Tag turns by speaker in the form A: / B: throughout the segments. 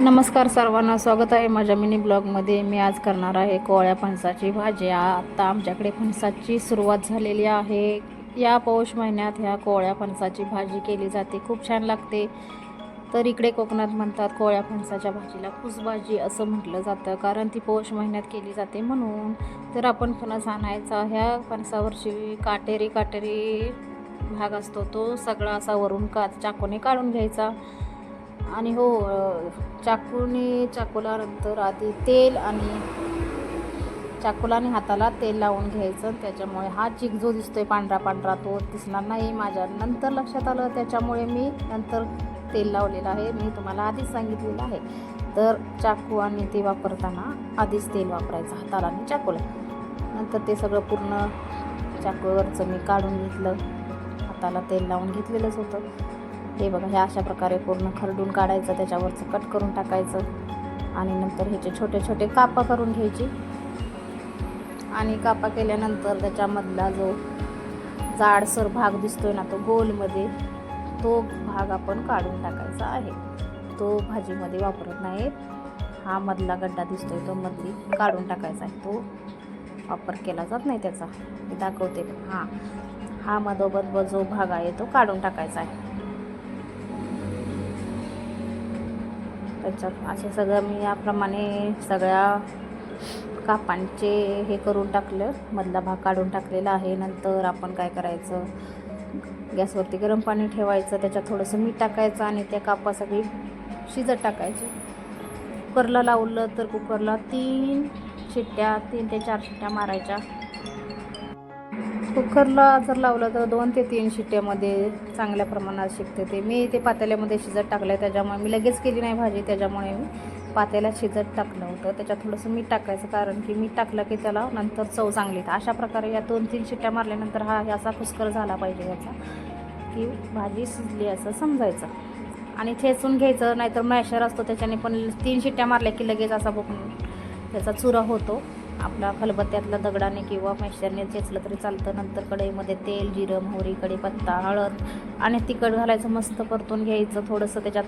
A: नमस्कार सर्वांना स्वागत आहे माझ्या मिनी ब्लॉगमध्ये. मी आज करणार आहे कोवळ्या फणसाची भाजी. आता आमच्याकडे फणसाची सुरुवात झालेली आहे. या पौष महिन्यात ह्या कोवळ्या फणसाची भाजी केली जाते. खूप छान लागते. तर इकडे कोकणात म्हणतात कोवळ्या फणसाच्या भाजीला भाजी असं म्हटलं जातं. कारण ती पौष महिन्यात केली जाते म्हणून. तर आपण फणस आणायचा ह्या फणसावरची काटेरी काटेरी भाग असतो तो सगळा असा वरून का चाकूने काढून घ्यायचा. आणि हो चाकूने चाकूला नंतर आधी तेल आणि चाकूला आणि हाताला तेल लावून घ्यायचं त्याच्यामुळे हा चिक जो दिसतोय पांढरा पांढरा तो दिसणार नाही माझ्या. नंतर लक्षात आलं त्याच्यामुळे मी नंतर तेल लावलेलं आहे. मी तुम्हाला आधीच सांगितलेलं आहे. तर चाकू आणि ते वापरताना आधीच तेल वापरायचं हाताला आणि चाकूला. नंतर ते सगळं पूर्ण चाकूवरचं मी काढून घेतलं. हाताला तेल लावून घेतलेलंच होतं. हे बघा हे अशा प्रकारे पूर्ण खरडून काढायचं त्याच्यावरचं कट करून टाकायचं आणि नंतर ह्याचे छोटे छोटे कापा करून घ्यायची. आणि कापा केल्यानंतर त्याच्यामधला जो जाडसर भाग दिसतोय ना तो गोलमध्ये तो भाग आपण काढून टाकायचा आहे. तो भाजीमध्ये वापरत नाही हा मधला गड्डा दिसतोय तो मधली काढून टाकायचा आहे. तो वापर केला जात नाही त्याचा. मी दाखवते. हां. हा मधोमध जो भाग आहे तो काढून टाकायचा आहे. त्याच्यात असे सगळं मी याप्रमाणे सगळ्या कापांचे हे करून टाकलं. मधला भाग काढून टाकलेला आहे. नंतर आपण काय करायचं? गॅसवरती गरम पाणी ठेवायचं. त्याच्यात थोडंसं मीठ टाकायचं आणि त्या कापा सगळी शिजत टाकायची. कुकरला लावलं तर कुकरला तीन शिट्ट्या तीन ते चार शिट्ट्या मारायच्या. कुकरला जर लावलं तर दोन ते तीन शिट्ट्यामध्ये चांगल्या प्रमाणात शिकते ते. मी ते पातेल्यामध्ये शिजत टाकलं आहे त्याच्यामुळे मी लगेच केली नाही भाजी त्याच्यामुळे मी पातेल्यात शिजत टाकलं होतं. त्याच्यात थोडंसं मीठ टाकायचं कारण की मीठ टाकलं की त्याला नंतर चव चांगली येते. अशा प्रकारे या दोन तीन शिट्ट्या मारल्यानंतर हा असा कुस्कर झाला पाहिजे याचा की भाजी शिजली असं समजायचं. आणि ठेचून घ्यायचं नाहीतर मॅशर असतो त्याच्याने पण तीन शिट्ट्या मारल्या की लगेच असा बघून त्याचा चुरा होतो. आपला खलबत्त्यातला दगडाने किंवा मॅशरने चेचलं तरी चालतं. नंतर कढईमध्ये तेल जिरं मोहरी कढीपत्ता हळद आणि तिखट घालायचं मस्त परतून घ्यायचं. थोडंसं त्याच्यात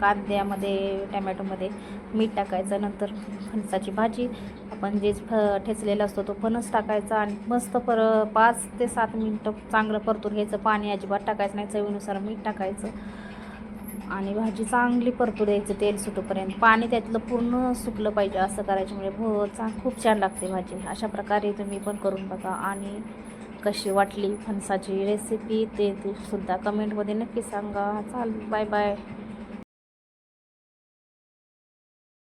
A: कांद्यामध्ये टमॅटोमध्ये मीठ टाकायचं. नंतर फणसाची भाजी. आपण जे फ ठेचलेला असतो तो फणस टाकायचा आणि मस्त पर पाच ते सात मिनटं चांगलं परतून घ्यायचं. पाणी अजिबात टाकायचं नाही. चवीनुसार मीठ टाकायचं. आणि भाजी चांगली परतू द्यायचं तेल सुटूपर्यंत. पाणी त्यातलं पूर्ण सुकलं पाहिजे असं करायच्यामुळे म्हणजे भो चा खूप छान लागते भाजी. अशा प्रकारे तुम्ही पण करून बघा. आणि कशी वाटली फणसाची रेसिपी ते सुद्धा कमेंटमध्ये नक्की सांगा. चाल बाय बाय